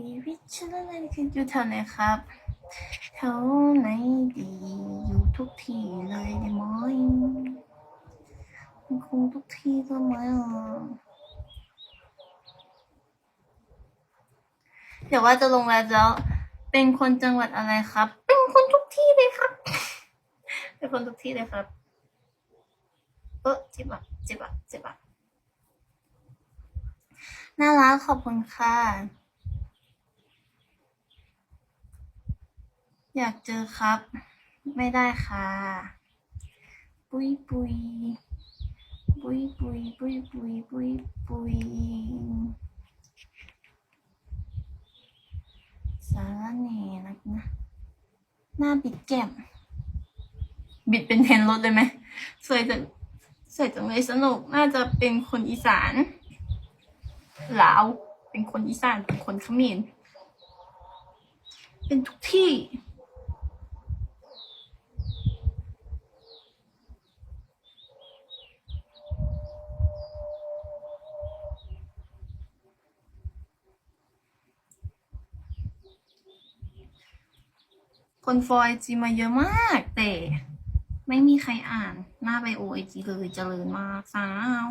ชีวิตฉันอะไรคืออยู่แถวไหนครับแถวไหนดีอยู่ทุกที่เลยได้ไหมมันคงทุกที่ก็ไหมอะเดี๋ยวว่าจะลงแล้วแล้ว เป็นคนจังหวัดอะไรครับ เป็นคนทุกที่เลยครับ เป็นคนทุกที่เลยครับ เออเจ็บอะเจ็บอะเจ็บอะน่ารักขอบคุณค่ะ อยากเจอครับ ไม่ได้ค่ะ ปุยปุยปุยปุยปุยปุยปุยปุยสารเนนักนะ หน้าบิดแก้ม บิดเป็นเทนรถเลยไหมสวยจังสวยจังเลยสนุก น่าจะเป็นคนอีสานลาว เป็นคนอีสาน เป็นคนเขมร เป็นทุกที่ คนฟอยจีมาเยอะมาก แต่ไม่มีใครอ่าน หน้าไบโอไอจีเลยเจริญมากสาว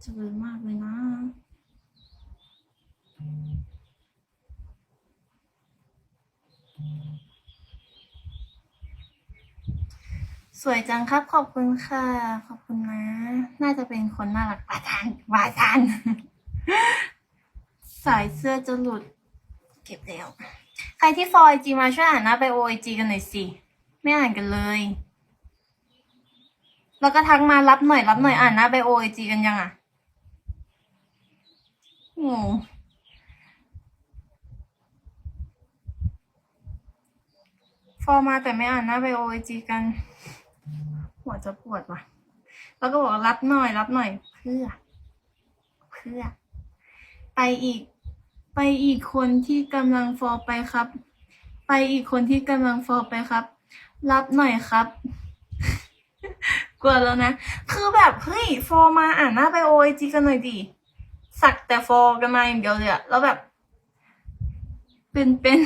เจริญมากเลยนะสวยจังครับ ขอบคุณค่ะ ขอบคุณนะ น่าจะเป็นคนน่ารักวาทานวาทาน สายเสื้อจะหลุด เก็บแล้ว ใครที่ฟอยจีมาช่วยอ่านหน้าไบโอไอจีกันหน่อยสิ ไม่อ่านกันเลย แล้วก็ทักมารับหน่อยรับหน่อยอ่านหน้าไบโอไอจีกันยังอะงงฟอมาแต่ไม่อ่านหน้าไบโอไอจีกัน หัวจะปวดว่ะ แล้วก็บอกรับหน่อยรับหน่อยเพื่อ เพื่อ ไปอีก ไปอีกคนที่กำลังฟอไปครับ ไปอีกคนที่กำลังฟอไปครับ รับหน่อยครับ กลัวแล้วนะ คือแบบเฮ้ยฟอมาอ่านหน้าไปโอไอจีกันหน่อยดิสักแต่ฟอกันมาอย่างเดียวเลยอะแล้วแบบ เป็นเป็น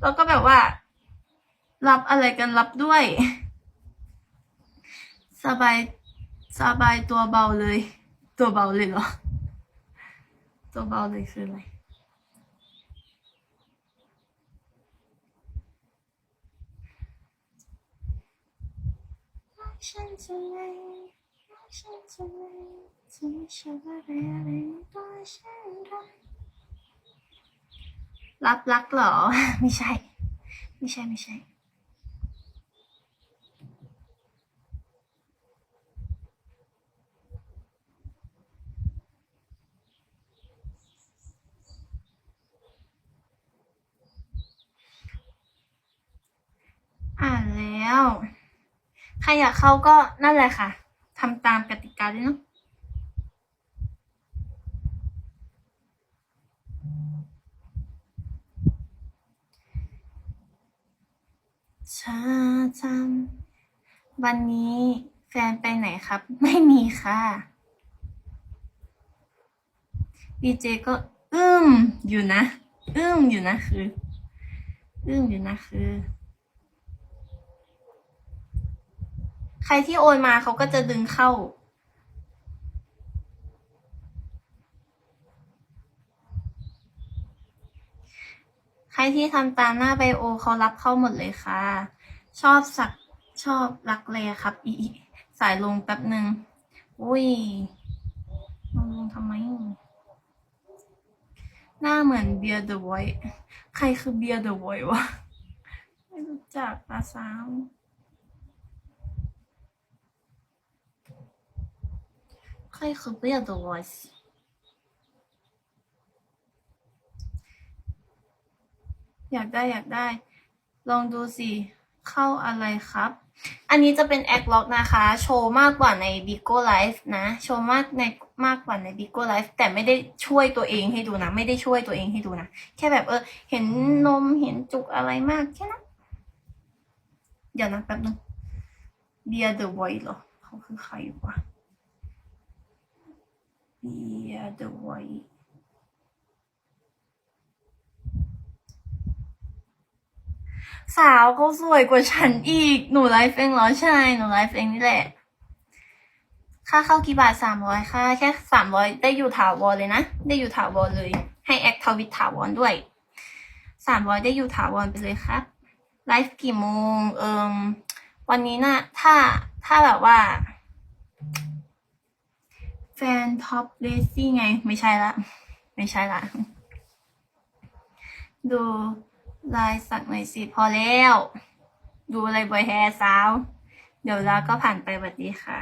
แล้วก็แบบว่า รับอะไรกันรับด้วย สบายสบายตัวเบาเลย ตัวเบาเลยเหรอ ตัวเบาเลยคืออะไร ฉันจะไม่รักฉันจะไม่จะไม่ใช่อะไรอะไรตัวฉันรักรับรักเหรอ ไม่ใช่ ไม่ใช่ไม่ใช่อ่านแล้ว ใครอยากเข้าก็นั่นแหละค่ะทำตามกติกาด้วยเนาะชาจำวันนี้แฟนไปไหนครับ ไม่มีค่ะดีเจก็อึ้มอยู่นะ อึ้มอยู่นะคือ อึ้มอยู่นะคือ ใครที่โอนมาเขาก็จะดึงเข้า ใครที่ทำตามหน้าไบโอเขารับเข้าหมดเลยค่ะ ชอบสักชอบรักเลยครับ อีสายลงแป๊บหนึ่งอุ้ยลงทำไม หน้าเหมือนเบียร์เดอะไวท์ใครคือเบียร์เดอะไวท์วะ ไม่รู้จักอาสา วใครคือเบียร์เดอะไวท์อยากได้อยากได้ ลองดูสิ เข้าอะไรครับ อันนี้จะเป็นแอคล็อกนะคะ โชว์มากกว่าใน Bigo Live นะ โชว์มากในมากกว่าใน Bigo Live แต่ไม่ได้ช่วยตัวเองให้ดูนะ ไม่ได้ช่วยตัวเองให้ดูนะ แค่แบบเออ เห็นนมเห็นจุกอะไรมากแค่นั้นเดี๋ยวนะแป๊บนึงเบียร์เดอะไวท์เหรอเขาคือใครวะ the other way. s าวเขาสวยกว่าฉันอีก หนูไลฟ์เองเหรอใช่ หนูไลฟ์เองนี่แหละ ค่าเข้ากี่บาทสามร้อยค่าแค่สามร้อยได้อยู่ถาวรเลยนะ ได้อยู่ถาวรเลย ให้แอคทวิตถาวรด้วยสามร้อยได้อยู่ถาวรไปเลยครับไลฟ์กี่โมง เอิมวันนี้นะ่ะถ้าถ้าแบบว่า แฟนท็อปเลซี่ไง ไม่ใช่ละ ไม่ใช่ละ ดูลายสักหน่อยสิ พอแล้ว ดูอะไรบอยแฮร์สาว เดี๋ยวเราก็ผ่านไปสวัสดีค่ะ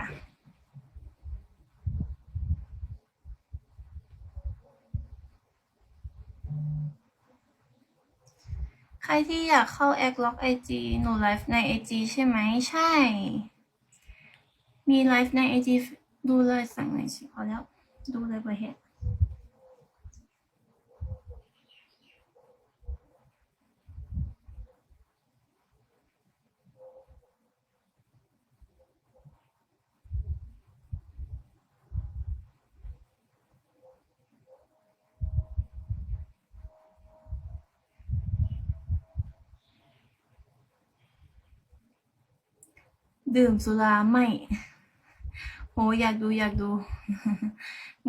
ใครที่อยากเข้าแอคล็อกไอจีหนูไลฟ์ในไอจีใช่ไหม ใช่ มีไลฟ์ในไอจี ดูเลยสั่งหน่อยสิพอแล้ว ดูเลยบอยแฮร์ดื่มสุราไม่ โหอยากดูอยากดู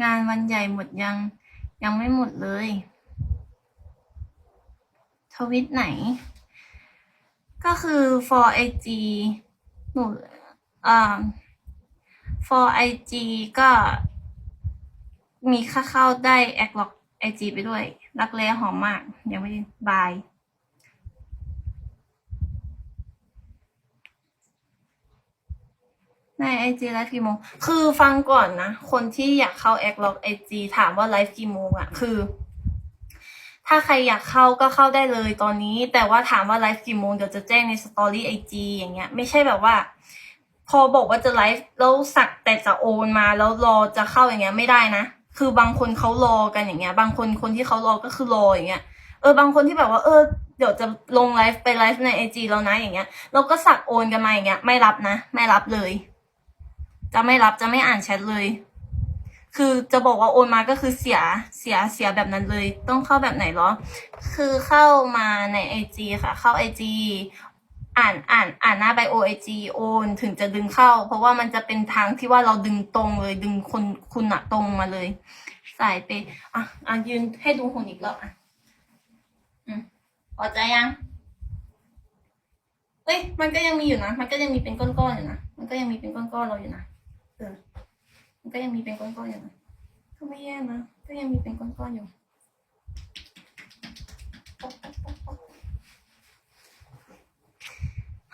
งานวันใหญ่หมดยัง ยังไม่หมดเลย ทวิตไหน ก็คือ for IG หนูอ่า for IG ก็มีค่าเข้าได้แอคล็อก IG ไปด้วย รักแร้หอมมาก ยังไม่ได้บาย ในไอจีไลฟ์กี่โมง คือฟังก่อนนะ คนที่อยากเข้าแอคล็อกไอจีถามว่าไลฟ์กี่โมงอะคือ ถ้าใครอยากเข้าก็เข้าได้เลยตอนนี้ แต่ว่าถามว่าไลฟ์กี่โมงเดี๋ยวจะแจ้งในสตอรี่ไอจีอย่างเงี้ย ไม่ใช่แบบว่า พอบอกว่าจะไลฟ์แล้วสักแต่จะโอนมาแล้วรอจะเข้าอย่างเงี้ยไม่ได้นะ คือบางคนเขารอกันอย่างเงี้ย บางคนคนที่เขารอก็คือรออย่างเงี้ย เออบางคนที่แบบว่าเออเดี๋ยวจะลงไลฟ์ไปไลฟ์ในไอจีแล้วนะอย่างเงี้ยแล้วก็สักโอนกันมาอย่างเงี้ย ไม่รับนะ ไม่รับเลย จะไม่รับจะไม่อ่านแชทเลย คือจะบอกว่าโอนมาก็คือเสียเสียเสียแบบนั้นเลย ต้องเข้าแบบไหนเหรอ คือเข้ามาในไอจีค่ะ เข้าไอจีอ่านอ่านอ่านหน้าไบโอไอจีโอนถึงจะดึงเข้า เพราะว่ามันจะเป็นทางที่ว่าเราดึงตรงเลยดึงคนคุณอะตรงมาเลย สายไปอะอะยืนให้ดูหุ่นอีกรอบอะอืมพอใจยังเอ้ยมันก็ยังมีอยู่นะ มันก็ยังมีเป็นก้อนๆอยู่นะ มันก็ยังมีเป็นก้อนๆเราอยู่นะ ก็ยังมีเป็นก้อนๆอยู่นะก็ไม่แย่นะ ก็ยังมีเป็นก้อนๆอยู่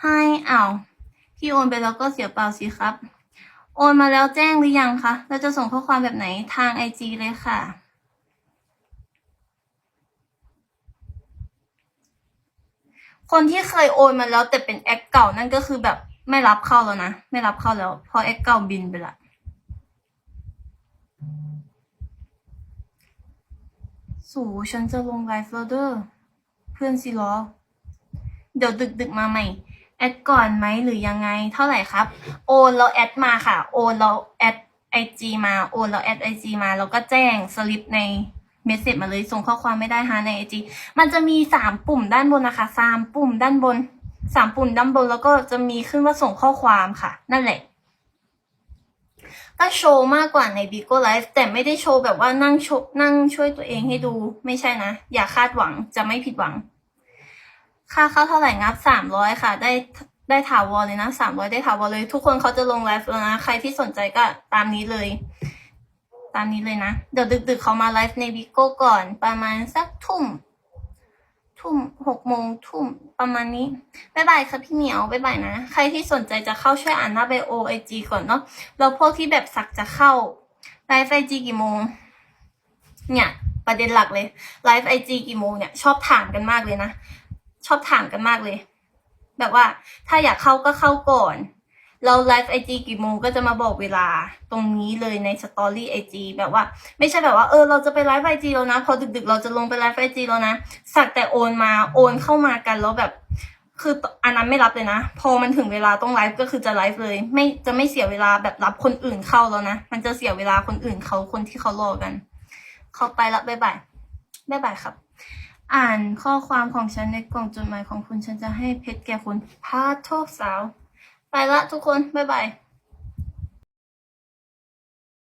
ให้อ้าวพี่โอนไปแล้วก็เสียเปล่าสิครับ โอนมาแล้วแจ้งหรือยังคะเราจะส่งข้อความแบบไหนทางไอจีเลยค่ะ คนที่เคยโอนมาแล้วแต่เป็นแอคเก่านั่นก็คือแบบไม่รับเข้าแล้วนะ ไม่รับเข้าแล้วเพราะแอคเก่าบินไปละ สู่ฉันจะลงไลฟ์แล้วเด้อเพื่อนสิล้อ เดี๋ยวดึกดึกมาใหม่ แอดก่อนไหมหรือยังไง เท่าไหร่ครับ โอนเราแอดมาค่ะ โอนเราแอดไอจีมาโอนเราแอดไอจีมาแล้วก็แจ้งสลิปในเมสเซจมาเลยส่งข้อความไม่ได้ฮะในไอจีมันจะมีสามปุ่มด้านบนนะคะสามปุ่มด้านบนสามปุ่มด้านบนแล้วก็จะมีขึ้นว่าส่งข้อความค่ะ นั่นแหละ็โชว์มากกว่าใน b i g o Live แต่ไม่ได้โชว์แบบว่านั่งโชว์นั่งช่วยตัวเองให้ดูไม่ใช่นะ อย่าคาดหวังจะไม่ผิดหวัง ค่าเข้าเท่าไหร่งับสามร้อยค่ะ ได้ได้ถาวรเลยนะสามร้อยได้ถาวรเลย ทุกคนเขาจะลงไลฟ์แล้วนะ ใครที่สนใจก็ตามนี้เลย ตามนี้เลยนะ เดี๋ยวดึกๆเขามาไลฟ์ในบิโก้ก่อนประมาณสักทุ่ม ทุ่มหกโมงทุ่มประมาณนี้บ๊ายบายค่ะพี่เหมียวบ๊ายบายนะ ใครที่สนใจจะเข้าช่วยอ่านหน้าไบโอไอจีก่อนเนาะแล้วพวกที่แบบสักจะเข้าไลฟ์ไอจีกี่โมง เนี่ย ประเด็นหลักเลยไลฟ์ไอจีกี่โมงเนี่ยชอบถามกันมากเลยนะ ชอบถามกันมากเลย แบบว่าถ้าอยากเข้าก็เข้าก่อน เราไลฟ์ไอจีกี่โมงก็จะมาบอกเวลาตรงนี้เลยในสตอรี่ไอจีแบบว่า ไม่ใช่แบบว่าเออเราจะไปไลฟ์ไอจีแล้วนะ พอดึกๆ เราจะลงไปไลฟ์ไอจีแล้วนะ สักแต่โอนมาโอนเข้ามากันแล้วแบบ คืออันนั้นไม่รับเลยนะ พอมันถึงเวลาต้องไลฟ์ก็คือจะไลฟ์เลย ไม่จะไม่เสียเวลาแบบรับคนอื่นเข้าแล้วนะ มันจะเสียเวลาคนอื่นเขาคนที่เขารอกัน เข้าไปละบ๊ายบายบ๊ายบายครับอ่านข้อความของฉันในกล่องจดหมายของคุณฉันจะให้เพชรแก่คุณพาโทษสาว ไปละทุกคน บ๊ายบาย